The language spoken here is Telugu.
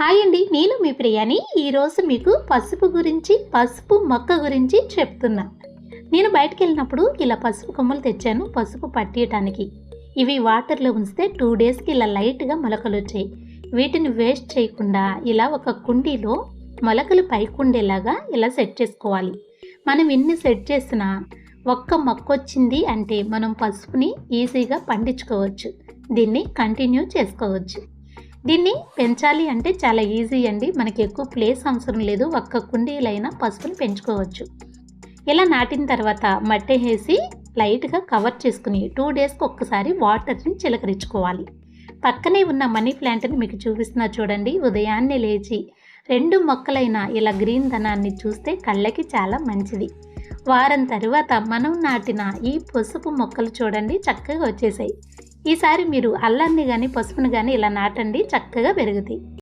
హాయ్ అండి నేను మీ ప్రియాని. ఈరోజు మీకు పసుపు గురించి పసుపు మొక్క గురించి చెప్తున్నా. నేను బయటకు వెళ్ళినప్పుడు ఇలా పసుపు కొమ్మలు తెచ్చాను పసుపు పట్టియటానికి. ఇవి వాటర్లో ఉంచితే టూ డేస్కి ఇలా లైట్గా మొలకలు వచ్చాయి. వీటిని వేస్ట్ చేయకుండా ఇలా ఒక కుండీలో మొలకలు పైకుండేలాగా ఇలా సెట్ చేసుకోవాలి. మనం ఎన్ని సెట్ చేసినా ఒక్క మొక్క వచ్చింది అంటే మనం పసుపుని ఈజీగా పండించుకోవచ్చు. దీన్ని కంటిన్యూ చేసుకోవచ్చు. దీన్ని పెంచాలి అంటే చాలా ఈజీ అండి. మనకి ఎక్కువ ప్లేస్ అవసరం లేదు. ఒక్క కుండీలైనా పసుపుని పెంచుకోవచ్చు. ఇలా నాటిన తర్వాత మట్టి వేసి లైట్గా కవర్ చేసుకుని టూ డేస్కి ఒక్కసారి వాటర్ని చిలకరించుకోవాలి. పక్కనే ఉన్న మనీ ప్లాంట్ని మీకు చూపిస్తున్నా చూడండి. ఉదయాన్నే లేచి రెండు మొక్కలైన ఇలా గ్రీన్ ధనాన్ని చూస్తే కళ్ళకి చాలా మంచిది. వారం తర్వాత మనం నాటిన ఈ పసుపు మొక్కలు చూడండి చక్కగా వచ్చేసాయి. ఈసారి మీరు అల్లాన్ని కానీ పసుపుని కానీ ఇలా నాటండి చక్కగా పెరుగుతాయి.